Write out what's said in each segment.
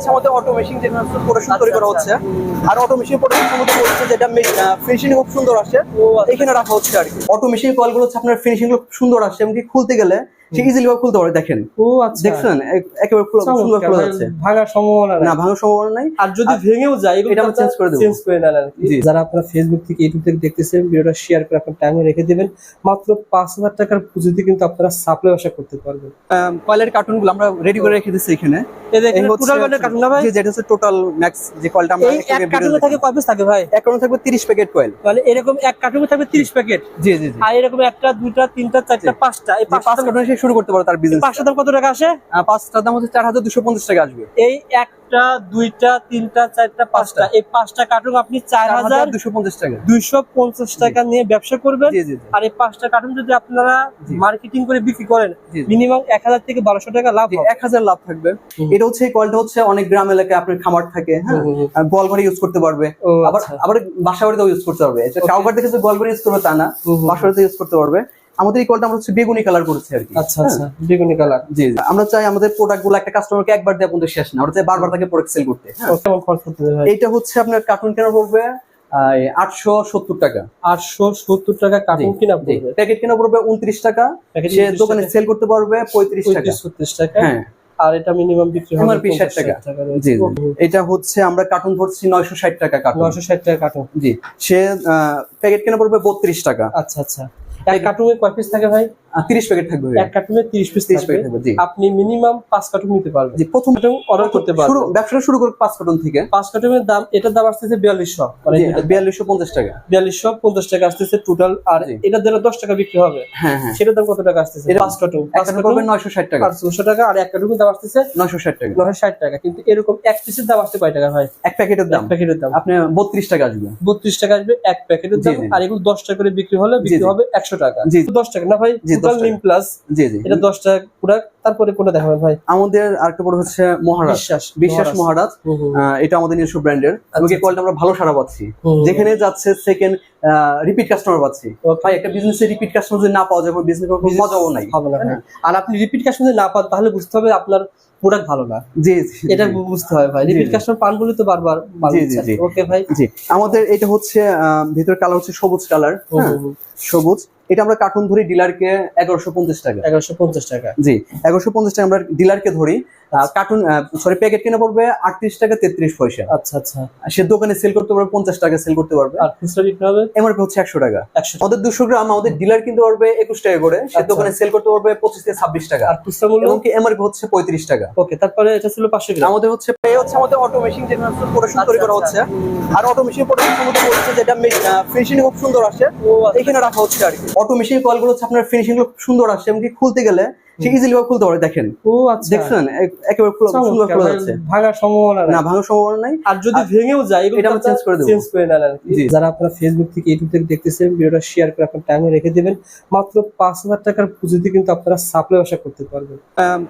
হচ্ছে আমাদের auto machine যেটা প্রোডাকশন তৈরি করা হচ্ছে। আর অটো মেশিন প্রোডাকশন মধ্যে বলছে যেটা ফিনিশিং খুব সুন্দর আসে। এখানে রাখা হচ্ছে আর কি। অটো মেশিন কলগুলো হচ্ছে আপনার ফিনিশিং খুব সুন্দর আসছে এমনকি খুলতে গেলে সে ইজিলি খুলতে পারে দেখেন। ও আচ্ছা। দেখছেন? একেবারে খোলা- সুন্দর খোলা যাচ্ছে ভাঙার সম্ভাবনা না না ভাঙার সম্ভাবনা নাই। আর যদি ভেঙেও যায় এগুলো এটা আমরা change করে দেবো। চেঞ্জ করে নেন জি। যারা আপনারা ফেসবুক থেকে ইউটিউব থেকে দেখতেছেন ভিডিওটা শেয়ার করে আপনার টাইমে রেখে দিবেন। মাত্র পাঁচ হাজার টাকার পুঁজিতে কিন্তু আপনারা সাপ্লাই ব্যবসা করতে পারবেন। কয়েলের কার্টুনগুলো আমরা রেডি করে রেখে দিচ্ছি এখানে। এই দেখেন টোটাল মানে কার্টুন না ভাই? জি, যেটা হচ্ছে টোটাল ম্যাক্স যে কয়েলটা আমরা এই এক কার্টুনে থাকে কয় পিস থাকে ভাই? এক কার্টুনে থাকবে 30 প্যাকেট কয়েল। মানে এরকম এক কার্টুনে থাকবে তিরিশ প্যাকেট জি জি জি। আর এরকম একটা দুইটা তিনটা চারটা পাঁচটা এই পাঁচ পাঁচটা কার্টুনে শুরু করতে পারে তার বিজনেস পাঁচটা দাম কত টাকা আসে? পাঁচটার দাম হচ্ছে চার হাজার দুশো পঞ্চাশ টাকা আসবে। এই একটা দুইটা তিনটা চারটা পাঁচটা। এই পাঁচটা কার্টুন আপনি চার হাজার দুশো পঞ্চাশ টাকা। দুইশো পঞ্চাশ টাকা নিয়ে ব্যবসা করবেন। আর এই পাঁচটা কার্টুন যদি আপনারা মার্কেটিং করে বিক্রি করেন। মিনিমাম এক হাজার থেকে বারোশো টাকা লাভ এক হাজার লাভ থাকবে। এটা হচ্ছে এই কলটা হচ্ছে অনেক গ্রাম এলাকায় আপনার খামার থাকে হ্যাঁ? গোয়াল ঘরে ইউজ করতে পারবে। আবার আচ্ছা। আবার বাসা বাড়িতেও ইউজ করতে পারবে। Okay. থেকে যে ঘরে ইউজ করবে তা না। বাসা বাড়িতে ইউজ করতে পারবে। আমাদের এই কলটা আমরা হচ্ছে বেগুনি কালার করেছি আর কি। আচ্ছা আচ্ছা বেগুনি কালার জি জি। আমরা চাই আমাদের প্রোডাক্টগুলো একটা কাস্টমারকে একবার দিয়ে পর্যন্ত শেষ না আমরা চাই বারবার তাকে প্রোডাক্ট সেল করতে হ্যাঁ? ভাই? হচ্ছে আপনার কার্টুন কেনা পড়বে আটশো সত্তর টাকা। আটশো সত্তর টাকা কার্টুন কিনা পড়বে? প্যাকেট কেনা পড়বে উনত্রিশ টাকা। সে দোকানে সেল করতে পারবে পঁয়ত্রিশ টাকা। ছত্রিশ টাকা। হ্যাঁ। আর এটা মিনিমাম বিক্রি হবে MRP 60 টাকা। জি এটা হচ্ছে আমরা কার্টুন নয়শো ষাট টাকা কার্টুন নয়শো ষাট টাকা কার্টুন জি। সে প্যাকেট কেনা পড়বে বত্রিশ টাকা। আচ্ছা আচ্ছা। এক কার্টুনে কয় পিস থাকে ভাই। তিরিশ প্যাকেট থাকবে এক কার্টুনে তিরিশ পিস তিরিশ থাকবে। প্যাকেট থাকবে জি। আপনি মিনিমাম পাঁচ কার্টুন নিতে পারবেন। জি প্রথম অর্ডার করতে শুরু ব্যবসাটা শুরু করে পাঁচ কার্টুন থেকে। পাঁচ কার্টুনের দাম এটার দাম আসতেছে বিয়াল্লিশশো। মানে বিয়াল্লিশশো পঞ্চাশ টাকা। বিয়াল্লিশশো পঞ্চাশ টাকা আসতেছে টোটাল আর। এটার জন্য দশ টাকা বিক্রি হবে। হ্যাঁ হ্যাঁ। সেটার দাম কত টাকা আসতেছে? এটা পাঁচ কার্টুন এক পাঁচ কার্টুন কার্টুন পড়বে ষাট টাকা। পাঁচশো টাকা আর এক কার্টুনের দাম আসতেছে নয়শো ষাট টাকা। নশো ষাট টাকা। কিন্তু এরকম এক পিসের দাম আসতে কয় টাকা ভাই? এক প্যাকেটের দাম। প্যাকেটের দাম। আপনি বত্রিশ টাকা আসবে। বত্রিশ টাকা আসবে এক প্যাকেটের দাম আর এগুলো দশ টাকা করে বিক্রি হলে বিক্রি হবে একশো টাকা। জি। দশ টাকা না ভাই? 10 টাকা। নিম প্লাস জি জি। এটা দশ টাকা পুরা তারপরে কোনটা দেখাবেন ভাই। আমাদের আরেকটা বড় হচ্ছে মহারাজ। বিশ্বাস বিশ্বাস মহারাজ। এটা আমাদের নিজস্ব ব্র্যান্ডের এবং এই আচ্ছা। কলটা আমরা ভালো সারা পাচ্ছি। যেখানে যাচ্ছে সেকেন্ড রিপিট কাস্টমার পাচ্ছি। ভাই একটা বিজনেসে রিপিট কাস্টমার যদি না পাওয়া যায় বিজনেস মজাও নাই? ভাই। আর আপনি রিপিট কাস্টমার না পান তাহলে বুঝতে হবে আপনার প্রোডাক্ট ভালো না। জি জি, এটা বুঝতে হবে ভাই। রিপিট কাস্টমার পান বলে তো বারবার জি, জি, জি। ওকে ভাই। জি। আমাদের এটা হচ্ছে ভিতর কালার হচ্ছে সবুজ কালার হুম। সবুজ। এটা আমরা কার্টুন ধরি ডিলারকে এগারোশো পঞ্চাশ টাকা। এগারোশো পঞ্চাশ টাকা। জি এগারোশো পঞ্চাশ টাকা আমরা ডিলারকে ধরি। কার্টুন সরি প্যাকেট কিনে পড়বে আটত্রিশ টাকা তেত্রিশ পয়সা। আচ্ছা আচ্ছা। সে দোকানে সেল করতে পারবে পঞ্চাশ টাকা সেল করতে পারবে। আর খুচরা বিক্রি হবে? এমআরপি হচ্ছে একশো টাকা। আমাদের দুশো গ্রাম আমাদের ডিলার কিনতে পারবে একুশ টাকা করে। সে আচ্ছা। দোকানে সেল করতে পারবে পঁচিশ থেকে ছাব্বিশ টাকা। আর খুচরা এবং এমআরপি হচ্ছে পঁয়ত্রিশ টাকা। ওকে তারপরে এটা ছিল পাঁচশো গ্রাম। আমাদের হচ্ছে এই হচ্ছে আমাদের অটো মেশিন যেটা হচ্ছে প্রোডাকশন তৈরি করা হচ্ছে। আর অটো মেশিন প্রোডাকশন মধ্যে বলছে যেটা ফিনিশিং খুব সুন্দর আসে। আচ্ছা। এখানে রাখা হচ্ছে আর কি। অটো মেশিন কলগুলো হচ্ছে আপনার ফিনিশিং খুব সুন্দর আসে। এবং কি খুলতে গেলে সে ইজিলি খুলতে পারে দেখেন। ও আচ্ছা। দেখছেন? একেবারে খোলা- সুন্দর খোলা যাচ্ছে। ভাঙার সম্ভাবনা না ভাঙার সম্ভাবনা নাই। আর যদি ভেঙেও যায় এটা আমরা change করে দেবো। চেঞ্জ করে। যারা আপনারা ফেসবুক থেকে ইউটিউব থেকে দেখতেছেন ভিডিওটা শেয়ার করে আপনার টাইমে রেখে দিবেন। মাত্র পাঁচ হাজার টাকার পুঁজিতে কিন্তু আপনারা সাপ্লাই ব্যবসা করতে পারবেন।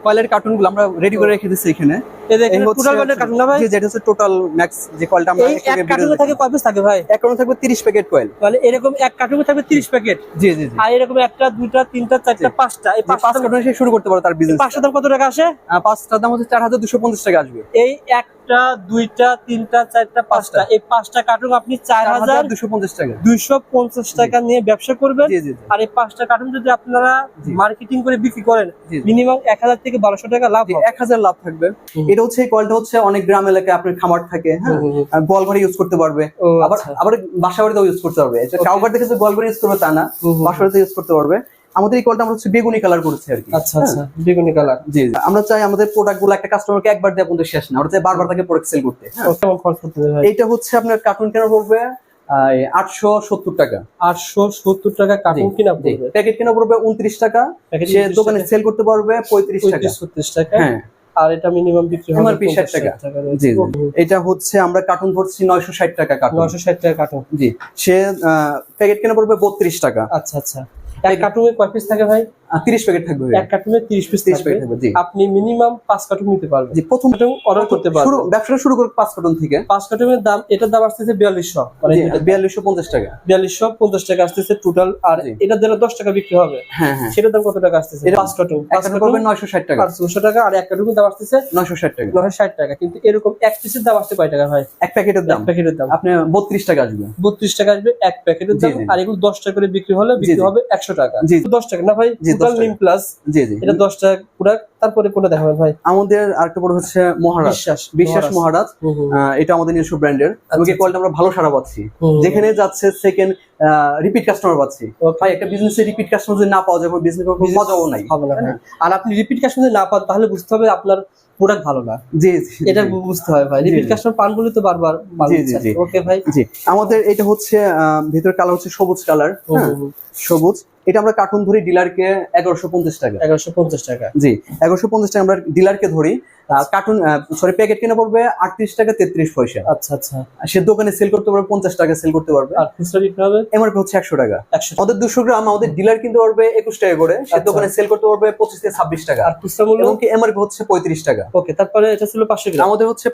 কয়েলের কার্টুনগুলো আমরা রেডি করে রেখে দিচ্ছি এখানে। এই দেখেন টোটাল কার্টুন না ভাই? যেটা হচ্ছে টোটাল ম্যাক্স যে কয়েলটা আমরা এক এক কার্টুনে থাকে কয় পিস থাকে ভাই? কার্টুনে থাকবে 30 প্যাকেট কয়েল এরকম এক কার্টুনে থাকবে তিরিশ প্যাকেট জি জি আর এরকম একটা দুইটা তিনটা চারটা পাঁচটা এই পাঁচটা পাঁচ কার্টুনে শুরু করতে পারে তার বিজনেস পাঁচটা দাম কত টাকা আসে? পাঁচটার দাম হচ্ছে চার হাজার দুশো পঞ্চাশ টাকা আসবে। এই একটা দুইটা তিনটা চারটা পাঁচটা। এই পাঁচটা কার্টুন আপনি চার হাজার দুশো পঞ্চাশ টাকা। দুইশো পঞ্চাশ টাকা নিয়ে ব্যবসা করবেন। আর এই পাঁচটা কার্টুন যদি আপনারা মার্কেটিং করে বিক্রি করেন। মিনিমাম এক হাজার থেকে বারোশো টাকা লাভ এক হাজার লাভ থাকবে। এটা হচ্ছে এই কলটা হচ্ছে অনেক গ্রাম এলাকায় আপনার খামার থাকে হ্যাঁ? হুম, হুম, আর গোয়াল ঘরে ইউজ করতে পারবে। আবার আচ্ছা। আবার বাসা বাড়িতেও ইউজ করতে পারবে। এটা Okay. কাউ থেকে যে গোয়াল ঘরে ইউজ করবে তা না। বাসা বাড়িতে ইউজ করতে পারবে। আমাদের এই কলটা আমরা হচ্ছে বেগুনি কালার করেছি আর কি। আচ্ছা আচ্ছা বেগুনি কালার জি। আমরা চাই আমাদের প্রোডাক্টগুলো একটা কাস্টমারকে একবার দিয়ে শেষ না আমরা চাই বারবার তাকে প্রোডাক্ট সেল করতে হ্যাঁ। এইটা হচ্ছে আপনার কার্টুন কেনা পড়বে আটশো সত্তর টাকা। আটশো সত্তর টাকা কার্টুন কিনা পড়বে? প্যাকেট কেনা পড়বে উনত্রিশ টাকা। সে দোকানে সেল করতে পারবে পঁয়ত্রিশ টাকা। ছত্রিশ টাকা। হ্যাঁ। আর এটা মিনিমাম বিক্রি হবে 60 টাকা। জি। এটা হচ্ছে আমরা কার্টুন ধরছি নয়শো ষাট টাকা কার্টুন টাকা কার্টুন জি সে প্যাকেট কেনা পড়বে বত্রিশ টাকা। আচ্ছা আচ্ছা। এক কার্টুনে কয় পিস থাকে ভাই? তিরিশ প্যাকেট থাকবে এক কার্টুনে তিরিশ পিস 30 থাকবে। প্যাকেট থাকবে জি। আপনি মিনিমাম পাঁচ কার্টুন নিতে পারবেন। জি প্রথম কার্টুন অর্ডার করতে শুরু ব্যবসাটা শুরু করুক পাঁচ কার্টন থেকে। পাঁচ কার্টুনের দাম এটার দাম আসতেছে বিয়াল্লিশশো। মানে বিয়াল্লিশশো পঞ্চাশ টাকা। বিয়াল্লিশশো পঞ্চাশ টাকা আসতেছে টোটাল আর এটা দিলে দশ টাকা বিক্রি হবে। হ্যাঁ হ্যাঁ। সেটার দাম কত টাকা আসতেছে? এটা কার্টুন টাকা। পাঁচশো টাকা আর এক কার্টুনের দাম আসতেছে নয়শো ষাট টাকা। কিন্তু এরকম এক পিসের দাম আসতে কয় টাকা হয় এক প্যাকেটের দাম। প্যাকেটের দাম। আপনি বত্রিশ টাকা আসবে। বত্রিশ টাকা আসবে এক প্যাকেটের দাম আর এগুলো দশ টাকা করে বিক্রি হলে বিক্রি হবে একশো টাকা। জি। দশ টাকা। না ভাই 10 টোটাল নিম প্লাস জি জি। এটা দশ টাকা পুরা তারপরে কোনটা দেখাবেন ভাই? আমাদের আরেকটা বড় হচ্ছে মহারাজ। বিশ্বাস বিশ্বাস মহারাজ। এটা আমাদের নিজস্ব ব্র্যান্ডের। এবং এই কোয়ালিটি আমরা ভালো সারা পাচ্ছি। যেখানে যাচ্ছে সেকেন্ড রিপিট কাস্টমার পাচ্ছি। ভাই একটা বিজনেসে রিপিট কাস্টমার যদি না পাওয়া যায় বিজনেস মজাও নাই। হ্যাঁ। আর আপনি রিপিট কাস্টমার যদি না পান তাহলে বুঝতে হবে আপনার প্রোডাক্ট ভালো না। জি জি এটা বুঝতে হয় ভাই। রিপিট কাস্টমার পান বলে তো বারবার জি, জি, জি। ওকে ভাই। জি। আমাদের এটা হচ্ছে আহ, ভিতর কালার হচ্ছে সবুজ কালার হুম। সবুজ। এটা আমরা কার্টুন ধরি ডিলারকে এগারোশো পঞ্চাশ টাকা। এগারোশো পঞ্চাশ টাকা। জি এগারোশো পঞ্চাশ টাকা আমরা ডিলারকে ধরি। কার্টুন সরি প্যাকেট কিনে পড়বে আটত্রিশ টাকা তেত্রিশ পয়সা। আচ্ছা আচ্ছা। সে দোকানে সেল করতে পারবে পঞ্চাশ টাকা সেল করতে পারবে। আর খুচরা বিক্রি হবে? এমআরপি হচ্ছে একশো টাকা। একশো আমাদের দুশো গ্রাম আমাদের ডিলার কিনতে পারবে একুশ টাকা করে। সে আচ্ছা। দোকানে সেল করতে পারবে পঁচিশ থেকে ছাব্বিশ টাকা। আর খুচরা মূল্য? এমআরপি হচ্ছে পঁয়ত্রিশ টাকা। ওকে তারপরে এটা ছিল পাঁচশো গ্রাম। আমাদের হচ্ছে